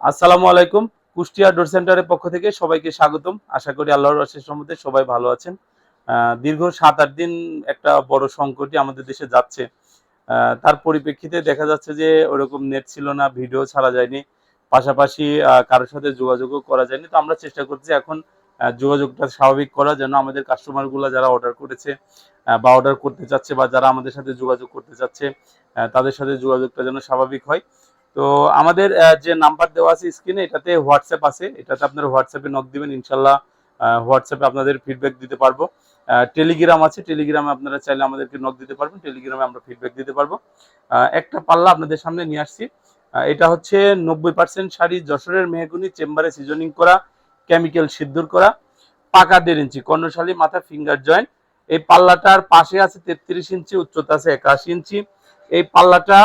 আসসালামু আলাইকুম। কুষ্টিয়া ডোর সেন্টারের পক্ষ থেকে সবাইকে স্বাগতম। আশা করি আল্লাহর আশেষ সম্মতে সবাই ভালো আছেন। দীর্ঘ সাত আট দিন একটা বড় সংকটই আমাদের দেশে যাচ্ছে। তার পরিপ্রেক্ষিতে দেখা যাচ্ছে যে ওরকম নেট ছিল না, ভিডিও ছাড়া যায়নি। পাশাপাশি কারোর সাথে যোগাযোগও করা যায়নি। তো আমরা চেষ্টা করছি এখন যোগাযোগটা স্বাভাবিক করা যেন আমাদের কাস্টমারগুলো যারা অর্ডার করেছে বা অর্ডার করতে চাচ্ছে বা যারা আমাদের সাথে যোগাযোগ করতে চাচ্ছে তাদের সাথে যোগাযোগটা যেন স্বাভাবিক হয়। তো আমাদের যে নাম্বার দেওয়া আছে স্ক্রিনে এটাতে হোয়াটসঅ্যাপ আছে। এটাতে আপনারা হোয়াটসঅ্যাপে নক দিবেন, ইনশাল্লাহ হোয়াটসঅ্যাপে আপনাদের ফিডব্যাক দিতে পারব। টেলিগ্রাম আছে টেলিগ্রামে আপনারা চাইলে আমাদেরকে নক দিতে পারবেন টেলিগ্রামে আমরা ফিডব্যাক দিতে পারব। একটা পাল্লা আপনাদের সামনে নিয়ে আসছি। এটা হচ্ছে নব্বই পার্সেন্ট শাড়ি, যশোরের মেহগুনি, চেম্বারে সিজনিং করা কেমিক্যাল সিদ্ধুর করা, পাকা দেড় ইঞ্চি, কর্ণশালী, মাথা ফিঙ্গার জয়েন্ট এই পাল্লাটার পাশে আছে তেত্রিশ ইঞ্চি, উচ্চতা আছে একাশি ইঞ্চি। এই পাল্লাটা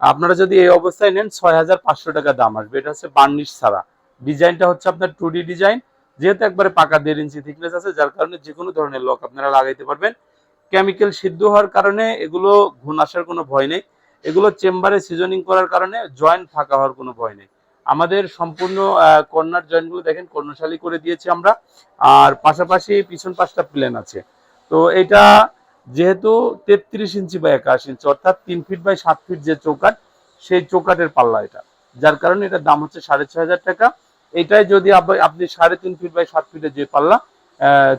আপনারা যদি এই অবস্থায় নেন ছয় হাজার পাঁচশো টাকা দাম আসবে। এটা হচ্ছে বার্নিশ ছাড়া। ডিজাইনটা হচ্ছে আপনার টু ডিজাইন, যেহেতু একবারে পাকা দেড় ইঞ্চি থিকনেস আছে, যার কারণে যে কোনো ধরনের লক আপনারা লাগাইতে পারবেন। কেমিক্যাল সিদ্ধ হওয়ার কারণে এগুলো ঘুণ আসার কোনো ভয় নেই। এগুলো চেম্বারে সিজনিং করার কারণে জয়েন্ট ফাঁকা হওয়ার কোনো ভয় নেই। আমাদের সম্পূর্ণ কর্নার জয়েন্টগুলো দেখেন, কর্ণশালী করে দিয়েছি আমরা। আর পাশাপাশি পিছন পাশটা প্লেন আছে। তো এটা যেহেতু তেত্রিশ ইঞ্চি বা একাশ ইঞ্চি, অর্থাৎ তিন ফিট বাই সাত ফিট যে চৌকাট সেই চৌকাটের পাল্লা এটা। যার কারণে এটার দাম হচ্ছে সাড়ে ছয় হাজার টাকা। এটাই যদি আপনি সাড়ে তিন ফিট বাই সাত ফিটের যে পাল্লা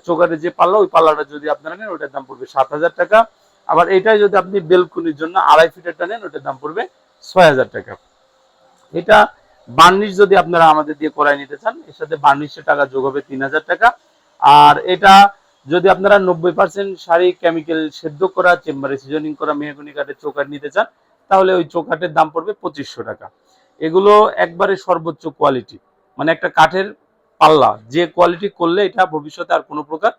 চৌকাটের যে পাল্লা, ওই পাল্লাটা যদি আপনারা নেন, ওটার দাম পড়বে সাত হাজার টাকা। আবার এটাই যদি আপনি বেলকুনির জন্য আড়াই ফিটেরটা নেন, ওটার দাম পড়বে ছয় হাজার টাকা। এটা বার্নিশ যদি আপনারা আমাদের দিয়ে করাই নিতে চান, এর সাথে বার্নিশের টাকা যোগ হবে তিন হাজার টাকা। আর এটা যদি আপনারা নব্বই পার্সেন্ট শাড়ি কেমিক্যাল সেদ্ধ করা চেম্বারে সিজনিং করা, মেহগুনি কাঠের চৌকাট নিতে চান, তাহলে ওই চৌকাটের দাম পড়বে পঁচিশশো টাকা। এগুলো একবারে সর্বোচ্চ কোয়ালিটি মানে একটা কাঠের পাল্লা, যে কোয়ালিটি করলে এটা ভবিষ্যতে আর কোনো প্রকার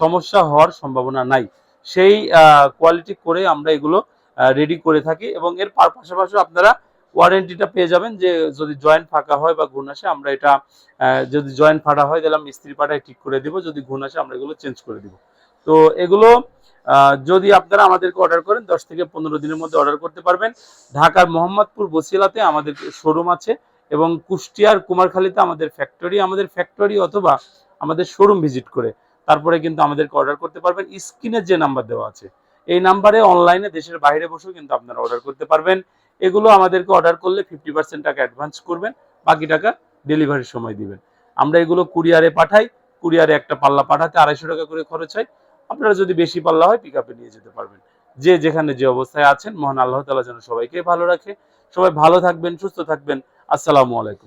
সমস্যা হওয়ার সম্ভাবনা নাই। সেই কোয়ালিটি করে আমরা এগুলো রেডি করে থাকি এবং এর পাশাপাশি আপনারা ওয়ারেন্টিটা পেয়ে যাবেন যে যদি জয়েন্ট ফাঁকা হয় বা ঘুণ আসে, আমরা এটা যদি জয়েন্ট ফাটা হয়, তাহলে আমি মিস্ত্রি পাঠায় ঠিক করে দিব। যদি ঘুণ আসে, আমরা এগুলো চেঞ্জ করে দিব। তো এগুলো যদি আপনারা আমাদেরকে অর্ডার করেন, দশ থেকে পনেরো দিনের মধ্যে অর্ডার করতে পারবেন। ঢাকার মোহাম্মদপুর বসিলাতে আমাদের শোরুম আছে এবং কুষ্টিয়ার কুমারখালীতে আমাদের ফ্যাক্টরি আমাদের ফ্যাক্টরি অথবা আমাদের শোরুম ভিজিট করে তারপরে কিন্তু আমাদেরকে অর্ডার করতে পারবেন। স্ক্রিনে যে নাম্বার দেওয়া আছে, এই নাম্বারে অনলাইনে দেশের বাইরে বসেও কিন্তু আপনারা অর্ডার করতে পারবেন। এগুলো আমাদেরকে অর্ডার করলে ফিফটি পার্সেন্ট টাকা অ্যাডভান্স করবেন, বাকি টাকা ডেলিভারির সময় দিবেন। আমরা এগুলো কুরিয়ারে পাঠাই কুরিয়ারে একটা পাল্লা পাঠাতে আড়াইশো টাকা করে খরচ হয়। আপনারা যদি বেশি পাল্লা হয় পিক নিয়ে যেতে পারবেন। যে যেখানে যে অবস্থায় আছেন, মহান আল্লাহ তালা যেন সবাইকে ভালো রাখে। সবাই ভালো থাকবেন, সুস্থ থাকবেন। আসসালামু আলাইকুম।